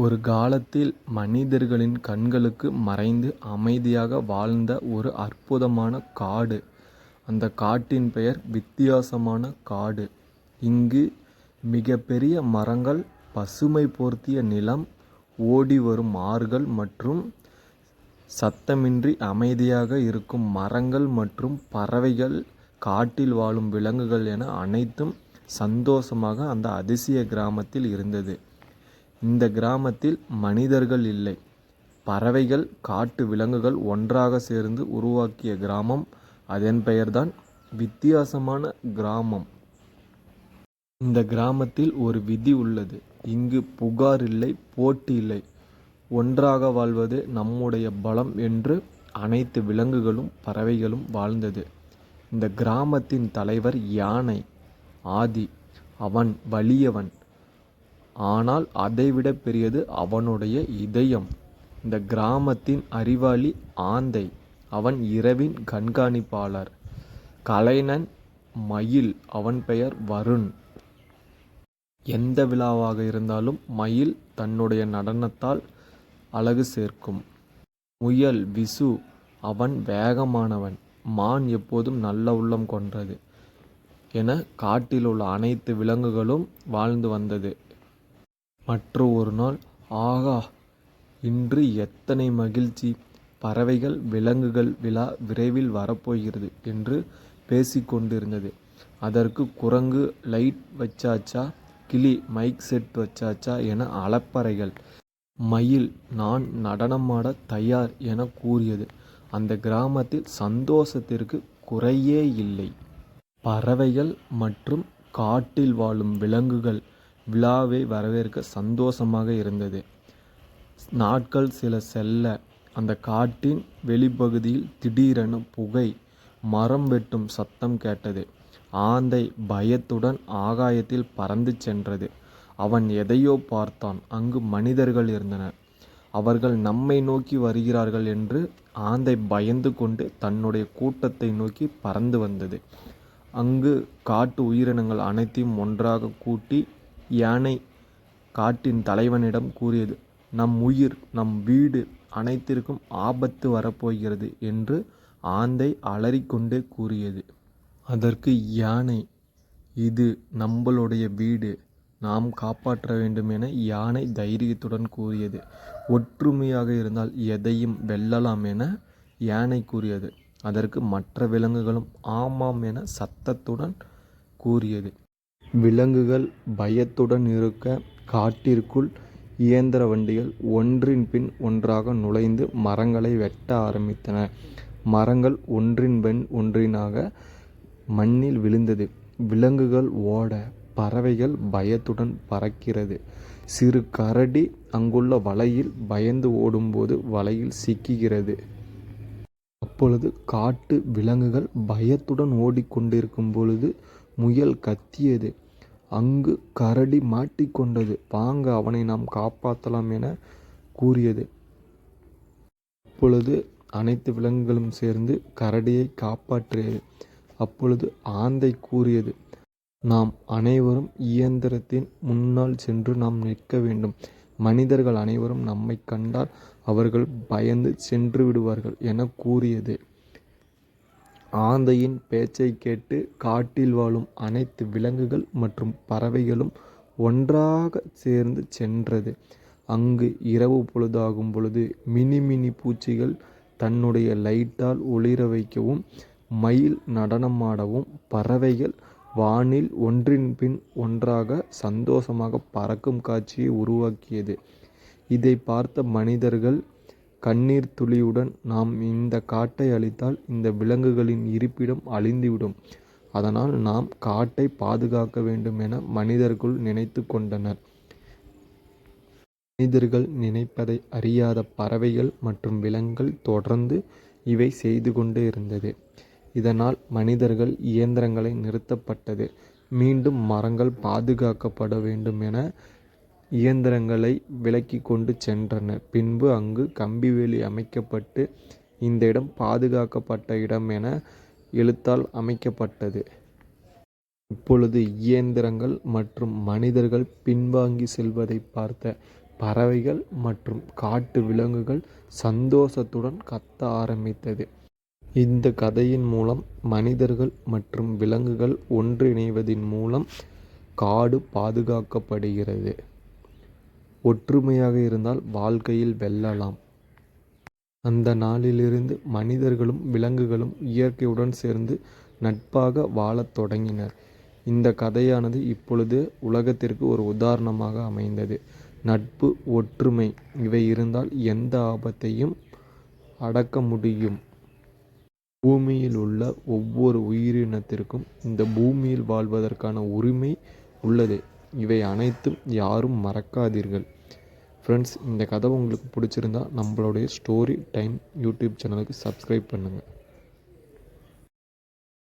ஒரு காலத்தில் மனிதர்களின் கண்களுக்கு மறைந்து அமைதியாக வாழ்ந்த ஒரு அற்புதமான காடு. அந்த காட்டின் பெயர் வித்தியாசமான காடு. இங்கு மிகப்பெரிய மரங்கள் பசுமை போர்த்திய நிலம் ஓடி வரும் ஆறுகள் மற்றும் சத்தமின்றி அமைதியாக இருக்கும் மரங்கள் மற்றும் பறவைகள் காட்டில் வாழும் விலங்குகள் என அனைத்தும் சந்தோஷமாக அந்த அதிசய கிராமத்தில் இருந்தது. இந்த கிராமத்தில் மனிதர்கள் இல்லை. பறவைகள் காட்டு விலங்குகள் ஒன்றாக சேர்ந்து உருவாக்கிய கிராமம். அதன் பெயர்தான் வித்தியாசமான கிராமம். இந்த கிராமத்தில் ஒரு விதி உள்ளது. இங்கு புகார் இல்லை போட்டி இல்லை. ஒன்றாக வாழ்வது நம்முடைய பலம் என்று அனைத்து விலங்குகளும் பறவைகளும் வாழ்ந்தது. இந்த கிராமத்தின் தலைவர் யானை. ஆதி. அவன் வலியவன். ஆனால் அதைவிட பெரியது அவனுடைய இதயம். இந்த கிராமத்தின் அறிவாளி ஆந்தை. அவன் இரவின் கண்காணிப்பாளர். கலைஞன் மயில். அவன் பெயர் வருண். எந்த விழாவாக இருந்தாலும் மயில் தன்னுடைய நடனத்தால் அழகு சேர்க்கும். முயல் விசு. அவன் வேகமானவன். மான் எப்போதும் நல்ல உள்ளம் கொன்றது என காட்டில் உள்ள அனைத்து விலங்குகளும் வாழ்ந்து வந்தது. மற்ற ஒரு நாள் ஆகா. இன்று எத்தனை மகிழ்ச்சி. பறவைகள் விலங்குகள் விழா விரைவில் வரப்போகிறது என்று பேசிக்கொண்டிருந்தது அதற்கு குரங்கு லைட் வச்சாச்சா. கிளி மைக் செட் வச்சாச்சா என அலப்பறைகள். மயில் நான் நடனமாடத் தயார் என கூறியது. அந்த கிராமத்தில் சந்தோஷத்திற்கு குறையே இல்லை. பறவைகள் மற்றும் காட்டில் வாழும் விலங்குகள் விழாவை வரவேற்க சந்தோஷமாக இருந்தது. நாட்கள் சில செல்ல அந்த காட்டின் வெளிப்பகுதியில் திடீரென புகை. மரம் வெட்டும் சத்தம் கேட்டது. ஆந்தை பயத்துடன் ஆகாயத்தில் பறந்து சென்றது. அவன் எதையோ பார்த்தான். அங்கு மனிதர்கள் இருந்தனர். அவர்கள் நம்மை நோக்கி வருகிறார்கள் என்று ஆந்தை பயந்து கொண்டு தன்னுடைய கூட்டத்தை நோக்கி பறந்து வந்தது. அங்கு காட்டு உயிரினங்கள் அனைத்தையும் ஒன்றாக கூட்டி யானை காட்டின் தலைவனிடம் கூறியது. நம் உயிர் நம் வீடு அனைத்திற்கும் ஆபத்து வரப்போகிறது என்று ஆந்தை அலறிக்கொண்டே கூறியது. அதற்கு யானை இது நம்மளுடைய வீடு. நாம் காப்பாற்ற வேண்டும் என யானை தைரியத்துடன் கூறியது. ஒற்றுமையாக இருந்தால் எதையும் வெல்லலாம் என யானை கூறியது. அதற்கு மற்ற விலங்குகளும் ஆமாம் என சத்தத்துடன் கூறியது. விலங்குகள் பயத்துடன் இருக்க காட்டிற்குள் இயந்திர வண்டிகள் ஒன்றின் பின் ஒன்றாக நுழைந்து மரங்களை வெட்ட ஆரம்பித்தன. மரங்கள் ஒன்றின் பின் ஒன்றாக மண்ணில் விழுந்தது. விலங்குகள் ஓட. பறவைகள் பயத்துடன் பறக்கிறது. சிறு கரடி அங்குள்ள வலையில் பயந்து ஓடும்போது வலையில் சிக்குகிறது. அப்பொழுது காட்டு விலங்குகள் பயத்துடன் ஓடிக்கொண்டிருக்கும் பொழுது முயல் கத்தியது. அங்கு கரடி மாட்டிக்கொண்டது. வாங்க அவனை நாம் காப்பாற்றலாம் என கூறியது. அப்பொழுது அனைத்து விலங்குகளும் சேர்ந்து கரடியை காப்பாற்றியது. அப்பொழுது ஆந்தை கூறியது நாம் அனைவரும் இயந்திரத்தின் முன்னால் சென்று நாம் நிற்க வேண்டும். மனிதர்கள் அனைவரும் நம்மை கண்டால் அவர்கள் பயந்து சென்று விடுவார்கள் என கூறியது. ஆந்தையின் பேச்சைக் கேட்டு காட்டில் வாழும் அனைத்து விலங்குகள் மற்றும் பறவைகளும் ஒன்றாகச் சேர்ந்து சென்றது. அங்கு இரவு பொழுதாகும் பொழுது மினி மினி பூச்சிகள் தன்னுடைய லைட்டால் ஒளிர வைக்கவும் மயில் நடனமாடவும் பறவைகள் வானில் ஒன்றின் பின் ஒன்றாக சந்தோஷமாக பறக்கும் காட்சியை உருவாக்கியது. இதைப் பார்த்த மனிதர்கள் கண்ணீர் துளியுடன் நாம் இந்த காட்டை அழித்தால் இந்த விலங்குகளின் இருப்பிடம் அழிந்துவிடும். அதனால் நாம் காட்டை பாதுகாக்க வேண்டும் என மனிதர்கள் நினைத்து கொண்டனர். மனிதர்கள் நினைப்பதை அறியாத பறவைகள் மற்றும் விலங்குகள் தொடர்ந்து இவை செய்து கொண்டே இருந்தது. இதனால் மனிதர்கள் இயந்திரங்களை நிறுத்தப்பட்டது. மீண்டும் மரங்கள் பாதுகாக்கப்பட வேண்டும் என இயந்திரங்களை விலக்கிக் கொண்டு சென்றன. பின்பு அங்கு கம்பிவேலி அமைக்கப்பட்டு இந்த இடம் பாதுகாக்கப்பட்ட இடம் என எழுத்தால் அமைக்கப்பட்டது. இப்பொழுது இயந்திரங்கள் மற்றும் மனிதர்கள் பின்வாங்கி செல்வதை பார்த்த பறவைகள் மற்றும் காட்டு விலங்குகள் சந்தோஷத்துடன் கத்த ஆரம்பித்தது. இந்த கதையின் மூலம் மனிதர்கள் மற்றும் விலங்குகள் ஒன்றிணைவதின் மூலம் காடு பாதுகாக்கப்படுகிறது. ஒற்றுமையாக இருந்தால் வாழ்க்கையில் வெல்லலாம். அந்த நாளிலிருந்து மனிதர்களும் விலங்குகளும் இயற்கையுடன் சேர்ந்து நட்பாக வாழத் தொடங்கினர். இந்த கதையானது இப்பொழுது உலகத்திற்கு ஒரு உதாரணமாக அமைந்தது. நட்பு ஒற்றுமை இவை இருந்தால் எந்த ஆபத்தையும் அடக்க முடியும். பூமியில் உள்ள ஒவ்வொரு உயிரினத்திற்கும் இந்த பூமியில் வாழ்வதற்கான உரிமை உள்ளது. இவை அனைத்தும் யாரும் மறக்காதீர்கள். ஃப்ரெண்ட்ஸ் இந்த கதை உங்களுக்கு பிடிச்சிருந்தா நம்மளுடைய ஸ்டோரி டைம் யூடியூப் சேனலுக்கு சப்ஸ்கிரைப் பண்ணுங்கள்